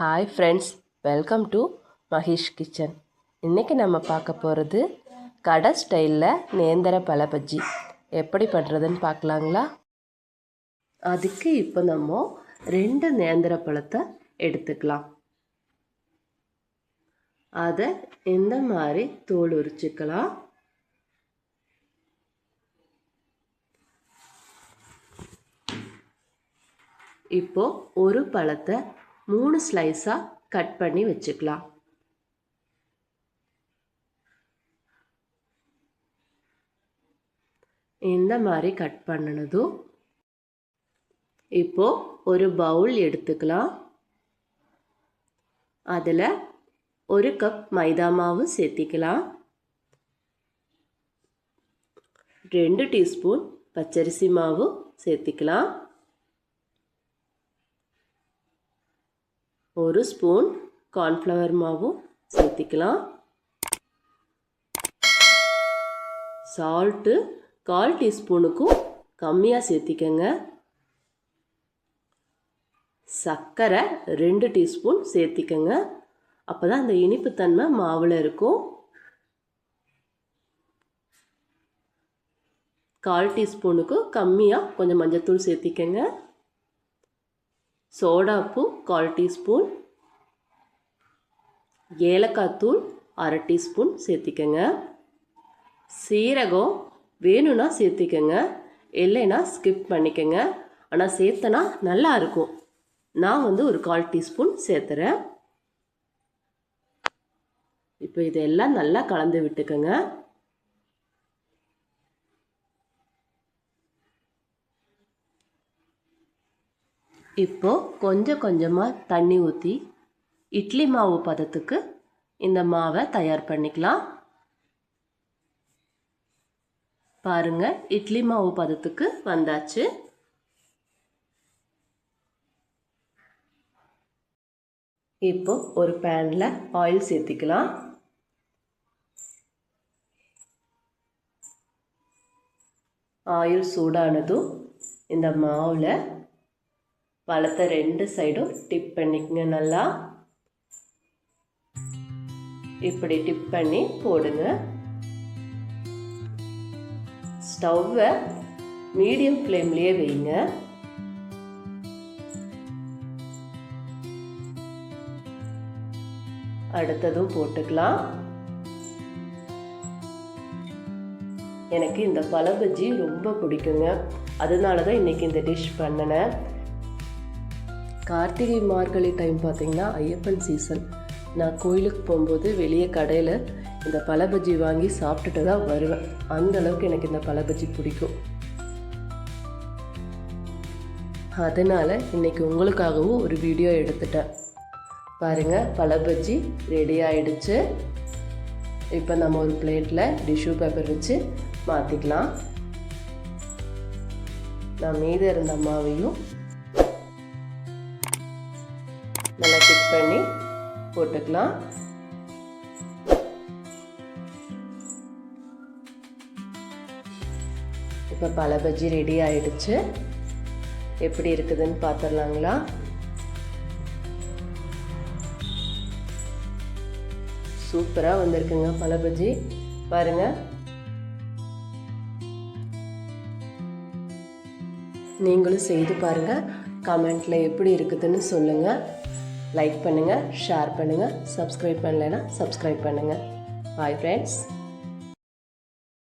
Hi friends welcome to Mahesh kitchen இன்றைக்கி நம்ம பார்க்க போகிறது கடை ஸ்டைலில் நேந்திர பழ பஜ்ஜி எப்படி பண்ணுறதுன்னு பார்க்கலாங்களா? அதுக்கு இப்போ நம்ம ரெண்டு நேந்திர பழத்தை எடுத்துக்கலாம். அதை இந்த மாதிரி தோல் உரிச்சுக்கலாம். இப்போ ஒரு பழத்தை மூணு ஸ்லைஸாக கட் பண்ணி வச்சுக்கலாம். இந்த மாதிரி கட் பண்ணினதும் இப்போ ஒரு பவுல் எடுத்துக்கலாம். அதில் ஒரு கப் மைதா மாவு சேர்த்திக்கலாம். ரெண்டு டீஸ்பூன் பச்சரிசி மாவு சேர்த்திக்கலாம். ஒரு ஸ்பூன் கார்ன்ஃப்ளவர் மாவும் சேர்த்திக்கலாம். சால்ட்டு கால் டீஸ்பூனுக்கும் கம்மியாக சேர்த்திக்கங்க. சர்க்கரை ரெண்டு டீஸ்பூன் சேர்த்திக்கங்க. அப்போ தான் அந்த இனிப்புத்தன்மை மாவில் இருக்கும். கால் டீஸ்பூனுக்கு கம்மியாக கொஞ்சம் மஞ்சத்தூள் சேர்த்திக்கங்க. சோடாப்பு கால் டீஸ்பூன். ஏலக்காய் தூள் அரை டீஸ்பூன் சேர்த்திக்கங்க. சீரகம் வேணும்னா சேர்த்திக்கங்க. இல்லைன்னா ஸ்கிப் பண்ணிக்கங்க. ஆனால் சேர்த்தனா நல்லா இருக்கும். நான் வந்து ஒரு கால் டீஸ்பூன் சேர்த்துறேன். இப்போ இதெல்லாம் நல்லா கலந்து விட்டுக்கோங்க. இப்போது கொஞ்சம் கொஞ்சமாக தண்ணி ஊற்றி இட்லி மாவு பதத்துக்கு இந்த மாவை தயார் பண்ணிக்கலாம். பாருங்க இட்லி மாவு பதத்துக்கு வந்தாச்சு. இப்போ ஒரு பேனில் ஆயில் சேர்த்திக்கலாம். ஆயில் சூடானதும் இந்த மாவில் பழத்தை ரெண்டு சைடும் டிப் பண்ணிக்கங்க நல்லா. இப்படி டிப் பண்ணி போடுங்க. ஸ்டவ்வை மீடியம் ஃப்ளேம்லேயே வைங்க. அடுத்ததும் போட்டுக்கலாம். எனக்கு இந்த பழ ரொம்ப பிடிக்குங்க. அதனால தான் இன்றைக்கி இந்த டிஷ் பண்ணினேன். கார்த்திகை மார்கழி டைம் பார்த்திங்கன்னா ஐயப்பன் சீசன் நான் கோயிலுக்கு போகும்போது வெளியே கடையில் இந்த பழபஜ்ஜி வாங்கி சாப்பிட்டுட்டு தான் வருவேன். அந்த அளவுக்கு எனக்கு இந்த பழபஜ்ஜி பிடிக்கும். அதனால் இன்றைக்கி உங்களுக்காகவும் ஒரு வீடியோ எடுத்துட்டேன். பாருங்கள் பழ பஜ்ஜி ரெடி ஆயிடுச்சு. இப்போ நம்ம ஒரு பிளேட்டில் டிஷ்யூ பேப்பர் வச்சு மாற்றிக்கலாம் நான் மீது இருந்த மாவையும் நல்லா டிப் பண்ணி போட்டுக்கலாம். இப்போ பல பஜ்ஜி ரெடி ஆயிடுச்சு. எப்படி இருக்குதுன்னு பார்த்துடலாங்களா சூப்பராக வந்திருக்குங்க பல பஜ்ஜி. பாருங்க. நீங்களும் செய்து பாருங்கள் கமெண்ட்டில் எப்படி இருக்குதுன்னு சொல்லுங்கள் லைக் பண்ணுங்கள் ஷேர் பண்ணுங்கள் சப்ஸ்கிரைப் பண்ணலைன்னா சப்ஸ்கிரைப் பண்ணுங்கள் பாய் ஃப்ரெண்ட்ஸ்